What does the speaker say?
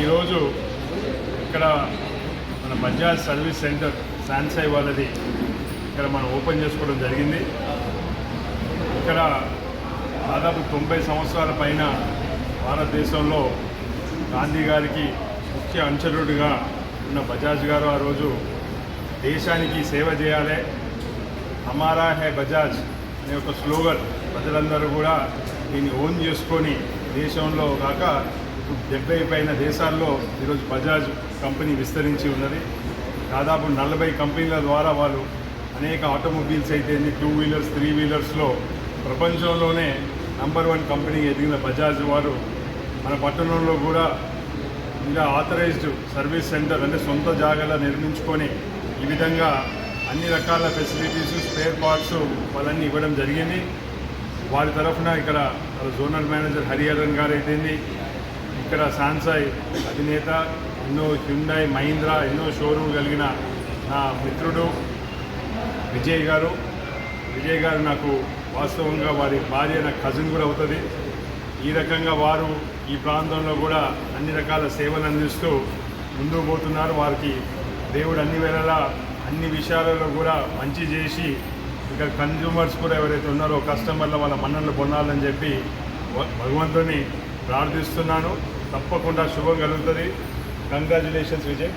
ఈరోజు ఇక్కడ మన బజాజ్ సర్వీస్ సెంటర్ శాన్సై వాళ్ళది ఇక్కడ మనం ఓపెన్ చేసుకోవడం జరిగింది. ఇక్కడ దాదాపు తొంభై సంవత్సరాల పైన భారతదేశంలో గాంధీ గారికి ముఖ్య అంచరుడిగా ఉన్న బజాజ్ గారు ఆ రోజు దేశానికి సేవ చేయాలి అమారా హే బజాజ్ అనే ఒక స్లోగన్ ప్రజలందరూ కూడా దీన్ని ఓన్ చేసుకొని దేశంలో కాక డెబ్బై పైన దేశాల్లో ఈరోజు బజాజ్ కంపెనీ విస్తరించి ఉన్నది. దాదాపు నలభై కంపెనీల ద్వారా వాళ్ళు అనేక ఆటోమొబైల్స్ అయితే టూ వీలర్స్ త్రీ వీలర్స్లో ప్రపంచంలోనే నంబర్ వన్ కంపెనీ ఎదిగిన బజాజ్ వారు మన పట్టణంలో కూడా ఇలా ఆథరైజ్డ్ సర్వీస్ సెంటర్ అంటే సొంత జాగాలో నిర్మించుకొని ఈ విధంగా అన్ని రకాల ఫెసిలిటీస్ స్పేర్ పార్ట్స్ వాళ్ళన్నీ ఇవ్వడం జరిగింది. వారి తరఫున ఇక్కడ జోనల్ మేనేజర్ హరిహరన్ గారు అయితేంది ఇక్కడ సాన్సాయ్ అధినేత ఎన్నో హ్యుండాయ్ మహీంద్రా ఎన్నో షోరూమ్ కలిగిన నా మిత్రుడు విజయ్ గారు. విజయ్ గారు నాకు వాస్తవంగా వారి భార్య నాకు కజిన్ కూడా అవుతుంది. ఈ రకంగా వారు ఈ ప్రాంతంలో కూడా అన్ని రకాల సేవలు అందిస్తూ ముందుకు పోతున్నారు. వారికి దేవుడు అన్ని వేళలా అన్ని విషయాలలో కూడా మంచి చేసి ఇక్కడ కన్జ్యూమర్స్ కూడా ఎవరైతే ఉన్నారో కస్టమర్ల వాళ్ళ మన్నలు పొందాలని చెప్పి భగవంతుని ప్రార్థిస్తున్నాను. తప్పకుండా శుభం కలుగుతుంది. కంగ్రాచులేషన్స్ విజయ్